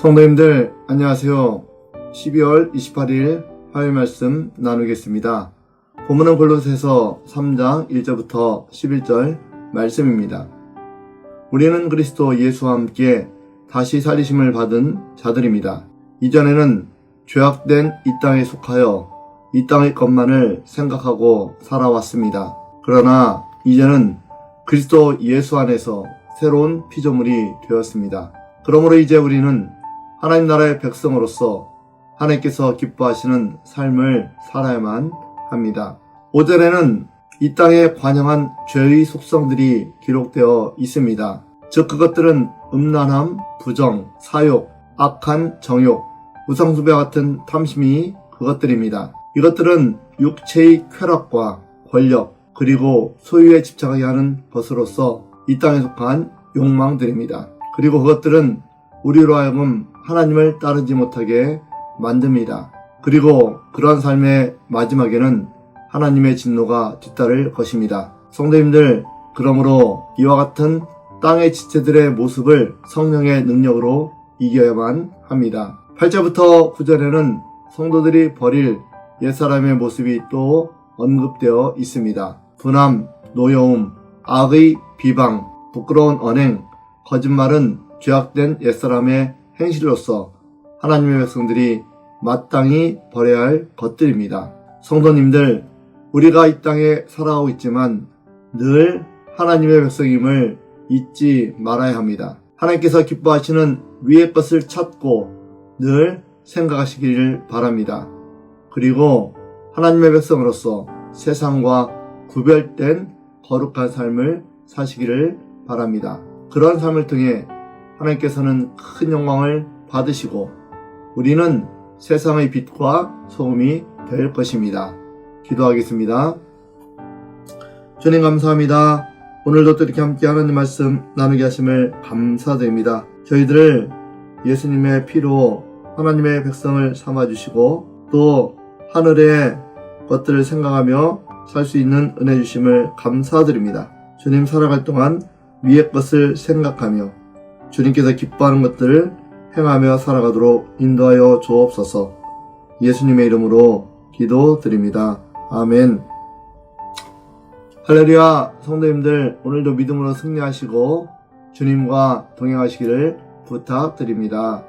성도님들 안녕하세요. 12월 28일 화요일 말씀 나누겠습니다. 본문은 골로새서 3장 1절부터 11절 말씀입니다. 우리는 그리스도 예수와 함께 다시 살리심을 받은 자들입니다. 이전에는 죄악된 이 땅에 속하여 이 땅의 것만을 생각하고 살아왔습니다. 그러나 이제는 그리스도 예수 안에서 새로운 피조물이 되었습니다. 그러므로 이제 우리는 하나님 나라의 백성으로서 하나님께서 기뻐하시는 삶을 살아야만 합니다. 오전에는 이 땅에 관영한 죄의 속성들이 기록되어 있습니다. 즉 그것들은 음란함, 부정, 사욕, 악한 정욕, 우상숭배 같은 탐심이 그것들입니다. 이것들은 육체의 쾌락과 권력 그리고 소유에 집착하게 하는 것으로서 이 땅에 속한 욕망들입니다. 그리고 그것들은 우리로 하여금 하나님을 따르지 못하게 만듭니다. 그리고 그러한 삶의 마지막에는 하나님의 진노가 뒤따를 것입니다. 성도님들, 그러므로 이와 같은 땅의 지체들의 모습을 성령의 능력으로 이겨야만 합니다. 8절부터 9절에는 성도들이 버릴 옛사람의 모습이 또 언급되어 있습니다. 분함, 노여움, 악의 비방, 부끄러운 언행, 거짓말은 죄악된 옛사람의 행실로서 하나님의 백성들이 마땅히 버려야 할 것들입니다. 성도님들, 우리가 이 땅에 살아가고 있지만 늘 하나님의 백성임을 잊지 말아야 합니다. 하나님께서 기뻐하시는 위의 것을 찾고 늘 생각하시기를 바랍니다. 그리고 하나님의 백성으로서 세상과 구별된 거룩한 삶을 사시기를 바랍니다. 그런 삶을 통해 하나님께서는 큰 영광을 받으시고 우리는 세상의 빛과 소금이 될 것입니다. 기도하겠습니다. 주님 감사합니다. 오늘도 또 이렇게 함께 하나님 말씀 나누게 하심을 감사드립니다. 저희들을 예수님의 피로 하나님의 백성을 삼아주시고 또 하늘의 것들을 생각하며 살 수 있는 은혜 주심을 감사드립니다. 주님 살아갈 동안 위의 것을 생각하며 주님께서 기뻐하는 것들을 행하며 살아가도록 인도하여 주옵소서 예수님의 이름으로 기도드립니다. 아멘. 할렐루야 성도님들 오늘도 믿음으로 승리하시고 주님과 동행하시기를 부탁드립니다.